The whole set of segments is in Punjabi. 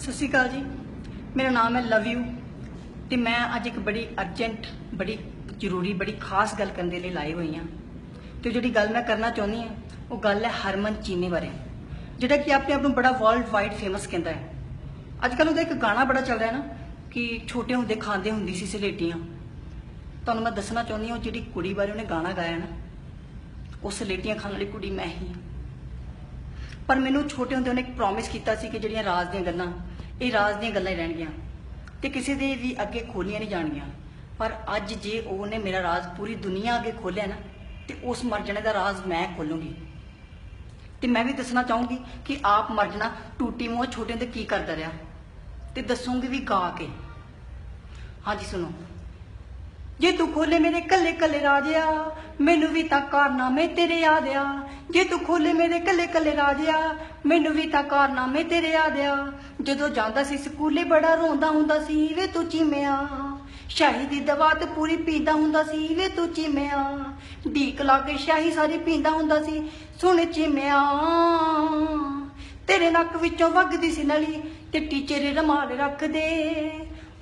ਸਤਿ ਸ਼੍ਰੀ ਅਕਾਲ ਜੀ। ਮੇਰਾ ਨਾਮ ਹੈ ਲਵ ਯੂ ਤੇ ਮੈਂ ਅੱਜ ਇੱਕ ਬੜੀ ਅਰਜੈਂਟ ਬੜੀ ਜ਼ਰੂਰੀ, ਬੜੀ ਖਾਸ ਗੱਲ ਕਰਨ ਦੇ ਲਈ ਲਾਈ ਹੋਈ ਹਾਂ। ਤੇ ਜਿਹੜੀ ਗੱਲ ਮੈਂ ਕਰਨਾ ਚਾਹੁੰਦੀ ਹਾਂ, ਉਹ ਗੱਲ ਹੈ ਹਰਮਨ ਚੀਨੀ ਬਾਰੇ, ਜਿਹੜਾ ਕਿ ਆਪਣੇ ਆਪ ਨੂੰ ਬੜਾ ਵਰਲਡ ਵਾਈਡ ਫੇਮਸ ਕਹਿੰਦਾ ਹੈ। ਅੱਜ ਕੱਲ੍ਹ ਉਹਦਾ ਇੱਕ ਗਾਣਾ ਬੜਾ ਚੱਲ ਰਿਹਾ ਨਾ, ਕਿ ਛੋਟੇ ਹੁੰਦੇ ਖਾਂਦੇ ਹੁੰਦੀ ਸੀ ਸਲੇਟੀਆਂ। ਤੁਹਾਨੂੰ ਮੈਂ ਦੱਸਣਾ ਚਾਹੁੰਦੀ ਹਾਂ, ਉਹ ਜਿਹੜੀ ਕੁੜੀ ਬਾਰੇ ਉਹਨੇ ਗਾਣਾ ਗਾਇਆ ਨਾ, ਉਹ ਸਲੇਟੀਆਂ ਖਾਣ ਵਾਲੀ ਕੁੜੀ ਮੈਂ ਹੀ ਹਾਂ। ਪਰ ਮੈਨੂੰ ਛੋਟੇ ਹੁੰਦੇ ਉਹਨੇ ਇੱਕ ਪ੍ਰੋਮਿਸ ਕੀਤਾ ਸੀ ਕਿ ਜਿਹੜੀਆਂ ਰਾਜ਼ ਦੀਆਂ ਗੱਲਾਂ, ਇਹ ਰਾਜ਼ ਦੀਆਂ ਗੱਲਾਂ ਹੀ ਰਹਿਣਗੀਆਂ ਤੇ ਕਿਸੇ ਦੇ ਵੀ ਅੱਗੇ ਖੋਲੀਆਂ ਨਹੀਂ ਜਾਣਗੀਆਂ। ਪਰ ਅੱਜ ਜੇ ਉਹਨੇ ਮੇਰਾ ਰਾਜ਼ ਪੂਰੀ ਦੁਨੀਆ ਅੱਗੇ ਖੋਲਿਆ ਨਾ, ਤੇ ਉਸ ਮਰਜਣੇ ਦਾ ਰਾਜ਼ ਮੈਂ ਖੋਲੂੰਗੀ। ਤੇ ਮੈਂ ਵੀ ਦੱਸਣਾ ਚਾਹੂੰਗੀ ਕਿ ਆਪ ਮਰਜਣਾ ਟੂਟੀ ਮੂੰਹ ਛੋਟੇ ਹੁੰਦੇ ਕੀ ਕਰਦਾ ਰਿਹਾ? ਤੇ ਦੱਸੂੰਗੀ ਵੀ ਗਾ ਕੇ। ਹਾਂਜੀ, ਸੁਣੋ। ਜੇ ਤੂੰ ਖੋਲੇ ਮੇਰੇ ਕੱਲੇ ਕੱਲੇ ਰਾਜਿਆ, ਮੈਨੂੰ ਵੀ ਤਾਂ ਕਾਰਨਾਮੇ ਤੇਰੇ ਯਾਦ ਆ। ਜੇ ਤੂੰ ਖੋਲੇ ਮੇਰੇ ਕੱਲੇ ਕੱਲੇ ਰਾਜਿਆ, ਮੈਨੂੰ ਵੀ ਤਾਂ ਕਾਰਨਾਮੇ ਤੇਰੇ ਯਾਦ ਆ। ਜਦੋਂ ਜਾਂਦਾ ਸੀ ਸਕੂਲੇ ਬੜਾ ਰੋਂਦਾ ਹੁੰਦਾ ਸੀ, ਵੇ ਤੂੰ ਚੀਮਿਆ। ਸ਼ਾਹੀ ਦੀ ਦਵਾ ਤੇ ਪੂਰੀ ਪੀਂਦਾ ਹੁੰਦਾ ਸੀ, ਵੇ ਤੂੰ ਚੀਮਿਆ। ਢੀਕ ਲਾ ਕੇ ਸ਼ਾਹੀ ਸਾਰੀ ਪੀਂਦਾ ਹੁੰਦਾ ਸੀ, ਸੁਣ ਚੀਮਿਆ। ਤੇਰੇ ਨੱਕ ਵਿੱਚੋਂ ਵਗਦੀ ਸੀ ਨਲੀ ਤੇ ਟੀਚਰ ਰਮਾਲ ਰੱਖਦੇ।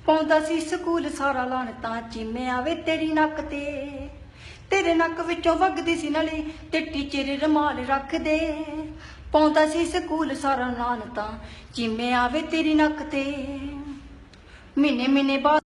ਪਾਉਂਦਾ ਸੀ ਸਕੂਲ ਸਾਰਾ ਲਾਣ, ਤਾਂ ਚਿੰਮਿਆ ਤੇਰੀ ਨੱਕ ਤੇ। ਤੇਰੇ ਨੱਕ ਵਿੱਚੋਂ ਵਗਦੀ ਸੀ ਨਲੀ ਤੇ ਟੀਚਰ ਰਮਾਲ ਰੱਖਦੇ। ਪਾਉਂਦਾ ਸੀ ਸਕੂਲ ਸਾਰਾ ਲਾਣ ਤਾਂ ਚਿੰਮਿਆ ਵੇ ਤੇਰੀ ਨੱਕ ਤੇ। ਮਹੀਨੇ ਮਹੀਨੇ ਬਾਅਦ